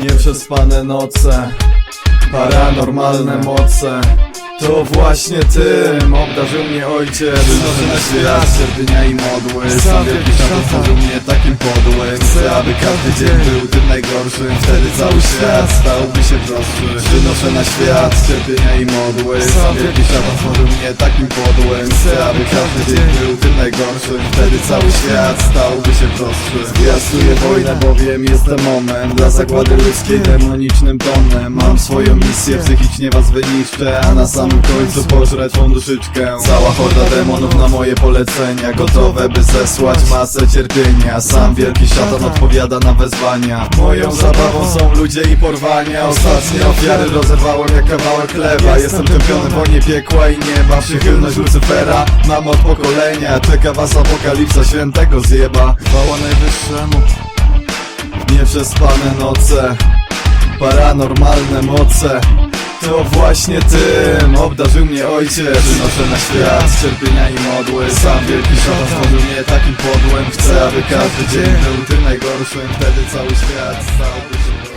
Nieprzespane noce Paranormalne moce to właśnie tym obdarzył mnie ojciec. Przynoszę na świat cierpienia i modły. Sam wielki świat stworzył mnie takim podłym Chcę, aby każdy dzień był tym najgorszym. Wtedy cały świat stałby się prostszy. Przynoszę na świat cierpienia i modły. Sam wielki świat stworzył mnie takim podłym Chcę, aby każdy dzień był tym najgorszym. Wtedy cały świat stałby się prostszy. Zwiastuję wojnę, bowiem jest ten moment Dla zagłady ludzkiej demonicznym tonem. Mam swoją misję, psychicznie was wyniszczę A na samym końcu pożreć tą duszyczkę. Cała horda demonów na moje polecenia Gotowe by zesłać masę cierpienia. Sam wielki szatan odpowiada na wezwania. Moją zabawą są ludzie i porwania. Ostatnie ofiary rozerwałem jak kawałek chleba. Jestem czempionem wojnie piekła i nieba. Przychylność Lucyfera mam od pokolenia. Czeka was apokalipsa świętego zjeba. Chwała najwyższemu. Nieprzespane noce. Paranormalne moce to właśnie tym obdarzył mnie ojciec. Przynoszę na świat cierpienia i modły. Sam wielki szatan stworzył mnie takim podłem. Chcę, aby każdy dzień był tym najgorszym. Wtedy cały świat stałby się